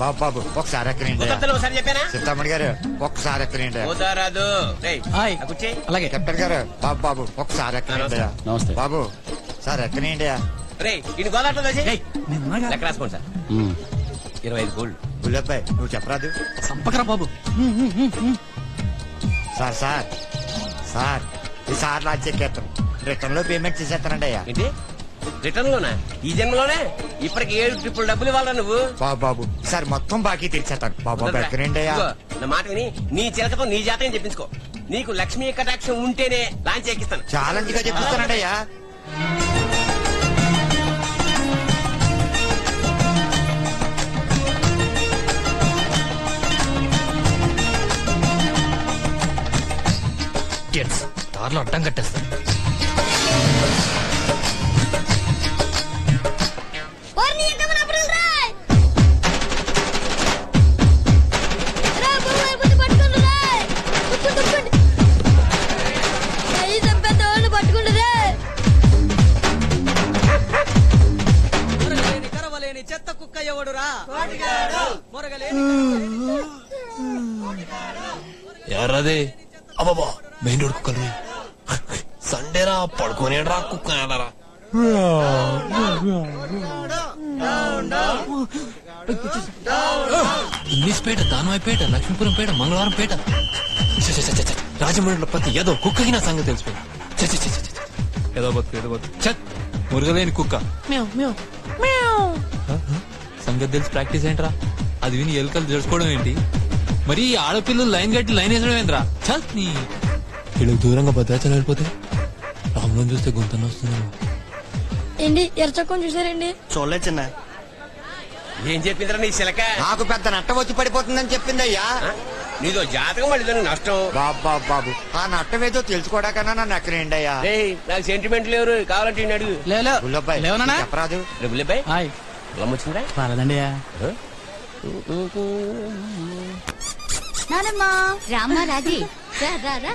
బాబు బాబు ఒకసారి ఎక్కనండి ఒకసారి చెప్పానా? సీతమ్మడి గారు ఒక్కసారి ఎక్కనండి కూర్చోయ్. అలాగే. కెప్టెన్ గారు బాబు బాబు ఒకసారి ఎక్కనండి నమస్తే. బాబు సార్ ఎక్కనండి రాసుకోండి సార్. ఇరవై ఐదు గోల్డ్. బుల్లబ్బాయి నువ్వు చెప్పరాదు. చంపకరా బాబు. సార్ సార్ సార్ ఈ సార్ లాంచ్ చెక్కేస్తాం రిటర్న్లో పేమెంట్ చేసేస్తానండి అయ్యా. ఏంటి? రిటర్న్ లోనా ఈ జన్మలోనే? ఇప్పటికి ఏడు ట్రిపుల్ డబ్బులు ఇవ్వాలా నువ్వు. బాబు బాబు. సార్ మొత్తం బాకీ తీర్చేస్తాను. బాబు అయ్యా ఇదిగో, నా మాట విని నీ చిలకతో నీ జాతకం చెప్పించుకో. నీకు లక్ష్మీ కటాక్షం ఉంటేనే లాంచ్ ఎక్కిస్తాను ఛాలెంజ్గా చెప్పిస్తానండి అయ్యా దారిలో అడ్డం కట్టేస్తాను. ఎవడురా మొరగలేని ఎర్రది. అబ్బాబా మెయిన్ రోడ్ కుక్కలు సండే రా పడుకొని రా కుక్క రా ఇంగ్లీష్పేట దానవాయిపేట లక్ష్మీపురంపేట మంగళవారంపేట ఛ, ఛ, ఛ, ఛ, ఛ. రాజమండ్రిలో ప్రతి ఏదో కుక్కకి నా సంగతి తెలిసిపోయింది. ఏదో బతుకు ఏదో బతుకు చత్ మురగలేని కుక్క. మ్యావ్, మ్యావ్, మ్యావ్. సంగతి తెలిసి ప్రాక్టీస్ ఏంట్రా? అది విని ఎలుకలు తెలుసుకోవడం ఏంటి? మరి ఆడపిల్లలు లైన్ కట్టి లైన్ వేసడం ఏంట్రా? చల్! నీ వీళ్ళకి దూరంగా భద్రాచలం వెళ్ళిపోతే రాములను చూస్తే గుంతన వస్తుందేమో ఏంటి ఎర్చకొని చూసారండి చూడలేదు చిన్న. ఏం చెప్పిందిరా నీ చిలక నాకు పెద్ద నట్ట వచ్చి పడిపోతుందని చెప్పింది అయ్యా? నీదో జాతకం మళ్ళీ నష్టం. బాబు బాబు బాబు ఆ నట్టం ఏదో తెలుసుకోవడాకన్నా నన్ను ఎక్కనండి అయ్యా నాకు సెంటిమెంట్ లేరు కావాలంటే అడుగు. లేవనా చెప్పరాదు. డబ్బులు హాయ్. వచ్చిందా పర్లేదండి నానమ్మా రామ్మా రాజీ రా రా రా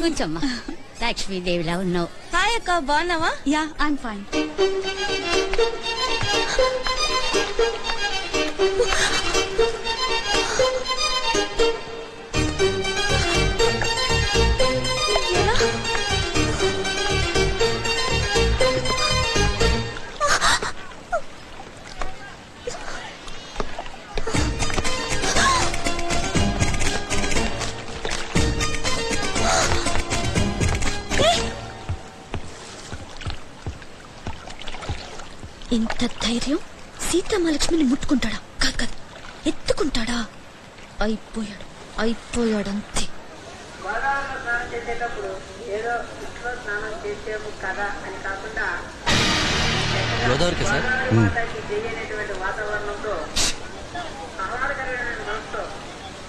కొంచెమ్మా లక్ష్మీదేవిలా ఉన్నావు హాయ్ అక్క బాగున్నావా యా ఐమ్ ఫైన్ ధైర్యం? సీతమ్మలక్ష్మిని ముట్టుకుంటాడా? కాదు కాదు. ఎత్తుకుంటాడా? అయిపోయాడు. అయిపోయాడంతే. గోదావరికి సార్?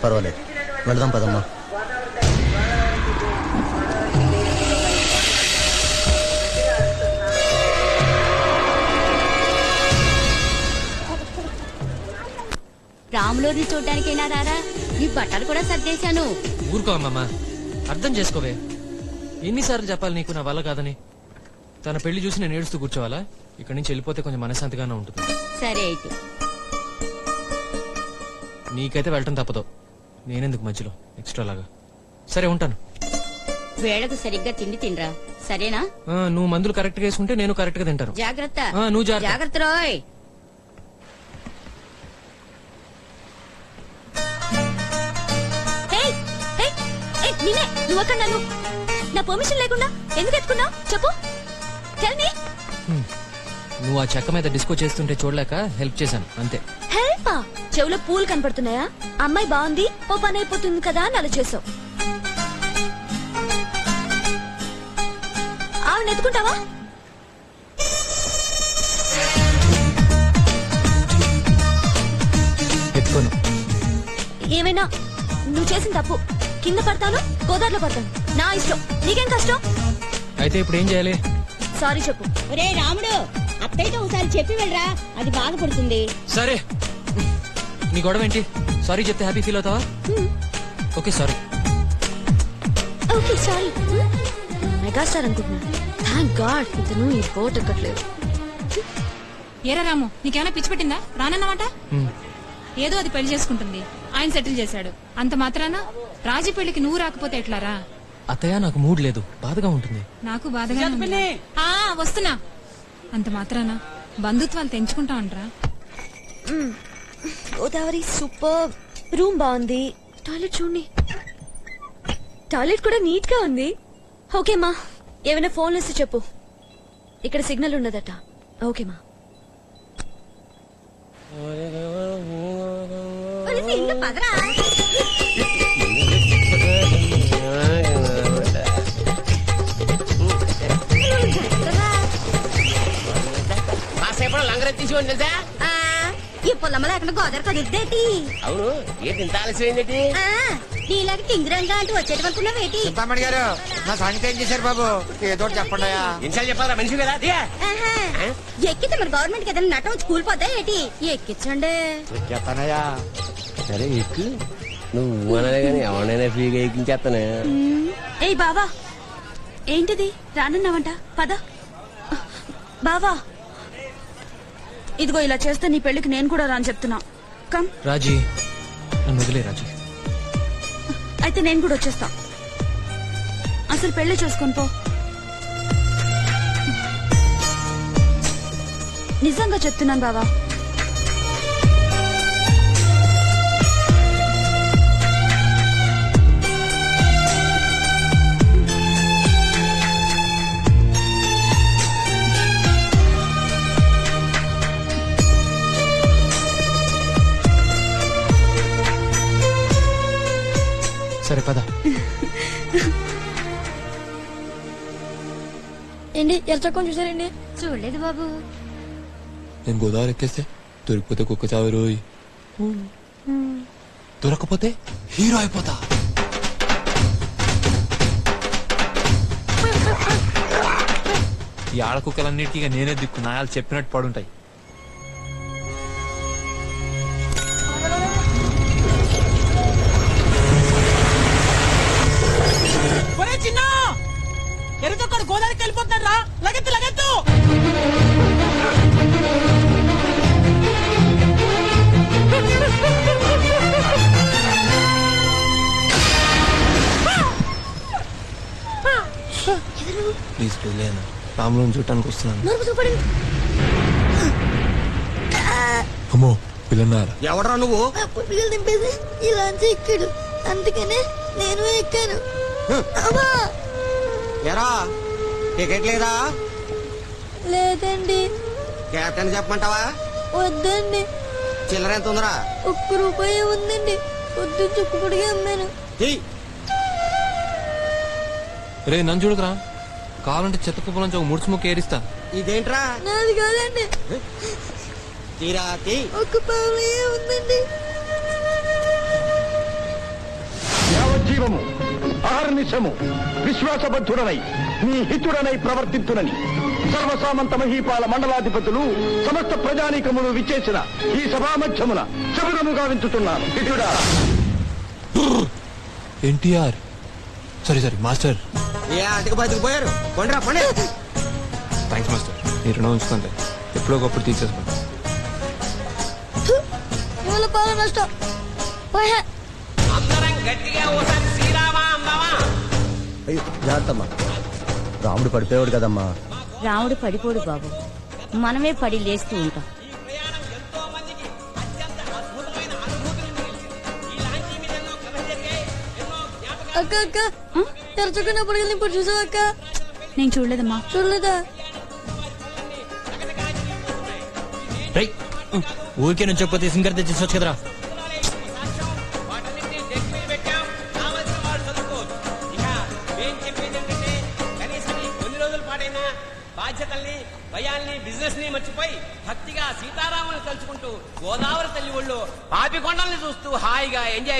పర్వాలేదు. వెళదాం పదమ్మా. రాములోని చూడ్డానికైనా రారా? నీ బట్టలు కూడా సర్దేశాను. ఊరుకో అమ్మమ్మ. అర్థం చేసుకోవే. ఎన్నిసార్లు చెప్పాలి నీకు నా వల్ల కాదని? తన పెళ్ళి చూసి నేను ఏడుస్తూ కూర్చోవాలా? ఇక్కడి నుంచి వెళ్ళిపోతే కొంచెం మనశాంతిగానే ఉంటుంది. సరే అయితే. నీకైతే వెళ్ళటం తప్పదు. నేనెందుకు మధ్యలో? ఎక్స్ట్రా లాగా సరే ఉంటాను. వేళకు సరిగ్గా తిండి తినరా? సరేనా? నువ్వు మందులు కరెక్ట్గా వేసుకుంటే నేను కరెక్ట్గా తింటాను. జాగ్రత్త. నువ్వు జాగ్రత్త. ఏయ్, నిన్నే నువ్వు అక్కడ నన్ను. నా పర్మిషన్ లేకుండా ఎందుకు ఎత్తుకున్నావు? చెప్పు. టెల్ మీ నువ్వు ఆ చెక్క మీద డిస్కో చేస్తుంటే చూడలేక హెల్ప్ చేశాను అంతే. హెల్ప్? చెవులో పూలు కనపడుతున్నాయా? అమ్మాయి బాగుంది ఓ పని అయిపోతుంది కదా అని అలా చేసావు. ఆవిడ ఎత్తుకుంటావా? ఎత్తుకోను. ఏమైనా? నువ్వు చేసిన తప్పు. కింద పడతాను గోదావరిలో పడతాను. నా ఇష్టం. నీకేం కష్టం? అయితే ఇప్పుడు ఏం చేయాలి? సారీ చెప్పు. ఒరే రాముడు అత్తయ్యతో ఒకసారి చెప్పి వెళ్ళరా. అది బాధపడుతుంది సరే. నీ గొడవ ఏంటి? సారీ చెప్తే హ్యాపీ ఫీల్ అవుతావా? Okay sorry. Okay sorry. Megastar అనుకుంటున్నా. థ్యాంక్ గాడ్ ఇతను ఈ బోట్ ఎక్కట్లేదు. ఏరా రాము నీకేమైనా పిచ్చి పెట్టిందా? రానన్నమాట? ఏదో అది పెళ్ళి చేసుకుంటుంది. ఆయన సెటిల్ చేశాడు. అంత మాత్రాన? రాజీ పెళ్ళికి నువ్వు రాకపోతే ఎట్లారా? అత్తయ్య నాకు మూడ్ లేదు. బాధగా ఉంటుంది. నాకు బాధగా ఆ వస్తున్నా. అంత మాత్రాన? బంధుత్వాలు తెంచుకుంటామంట్రా గోదావరి సూపర్. రూమ్ బాగుంది. టాయిలెట్ చూడండి. టాయిలెట్ కూడా నీట్గా ఉంది. ఓకే మా. ఏమైనా ఫోన్ ఇస్తే చెప్పు. ఇక్కడ సిగ్నల్ ఉండదట ఓకే మా. కాసేపు లంగర తీసుకోండి తెలుసా ఈ పొలమ్మ లేకుండా గోదావరి కదుద్దేటి అవును ఏంటి ఇంత ఆలస్యం ఏంటి నీలాగా టింగిరంగా అంటూ చింతామణి గారు నా సంగతి ఏం చేశారు బాబు? ఏదో చెప్పండి చెప్పాలా? మనిషి కదా ఎక్కితే మరి గవర్నమెంట్కి ఏదైనా నటం స్కూల్ పోతా ఏటి? ఎక్కించండి. సరే ఎక్కు. నువ్వు అనలే కానీ ఎవరైనా ఫ్రీగా ఎక్కించేస్తానే. ఏయ్ బావా ఏంటిది? రానన్నావంట పద. బావా ఇదిగో ఇలా చేస్తే నీ పెళ్ళికి నేను కూడా రాని చెప్తున్నా. కమ్ రాజీ నన్ను వదిలే రాజీ. అయితే నేను కూడా వచ్చేస్తా. అసలు పెళ్ళి చేసుకొని పో. నిజంగా చెప్తున్నాను బావా. ఏంటి? ఎర్చకొని చూసారండి చూడలేదు బాబు. నేను గోదావరి ఎక్కేస్తే దొరికిపోతే కుక్క చావు రోయ్ దొరకపోతే హీరో అయిపోతా. ఈ ఆడ కుక్కలన్నిటికీ ఇక నేనే దిక్కు. నాయాలు చెప్పినట్టు పడుంటాయి. రాములను చూడటానికి వస్తున్నాను. అమ్మో పిల్లన్నారా ఎవడరా నువ్వు? దింపేసి ఇలా ఎక్కాడు. అందుకనే నేను ఎక్కాను. ఎరా టికెట్ లేదా? లేదండి. కెప్టెన్ చెప్పమంటావా? వద్దండి. చిల్లర ఎంత ఉందిరా? ఒక్క రూపాయి ఉందండి. పొద్దు చుక్కుపుడిగా అమ్మాను. రే నన్ను చూడకరా. కావాలంటే చెత్త కుప్పల నుంచి ఒక ముడుచు ముక్క ఏరిస్తా. ఇదేంట్రా? నాది కాదండి. తీరా తీ. ఒక్క పావయ్య ఉందండి. యావజ్జీవము అహర్నిశము విశ్వాసబద్ధుడనై నీ హితుడనై ప్రవర్తింతునని సర్వసామంత మహీపాల మండలాధిపతులు సమస్త ప్రజానీకములు విచ్చేసిన ఈ సభామధ్యమున శబురముగా వించుతున్నాను. హితుడా ఎన్టీఆర్. Sorry sorry master. ఏ ఆటకు బతికిపోయారు పండురా పండి థ్యాంక్స్ మాస్టర్ మీరు రుణం ఉంచుకుంటే ఎప్పుడో ఒకప్పుడు తీసేసుకుంటా ఇవాళ పాల నష్టం పోయా. అందరం గట్టిగా ఓసారి శ్రీరామా అందామా? అయ్యో జాగ్రత్తమ్మా రాముడు పడిపోయాడు కదమ్మా. రాముడు పడిపోడు బాబు. మనమే పడి లేస్తూ ఉంటాం. ప్రయాణం ఎంతో మందికి అత్యంత అద్భుతమైన అనుభూతిని ఈ లాంచీ మీద ఎన్నో కథలు జరిగాయి ఎన్నో జ్ఞాపకాలు అక్క తెరచుకున్నప్పుడు ఇప్పుడు చూసావు అక్క? నేను చూడలేదమ్మా. చూడలేదా? ఊరికే నుంచి చెప్పితే సింగర్ తెచ్చేసొచ్చు కదరా. బాధ్యతల్ని భయాల్ని బిజినెస్ని మర్చిపోయి భక్తిగా సీతారాములు తలుచుకుంటూ గోదావరి తల్లి ఒళ్ళు పాపికొండల్ని చూస్తూ హాయిగా ఎంజాయ్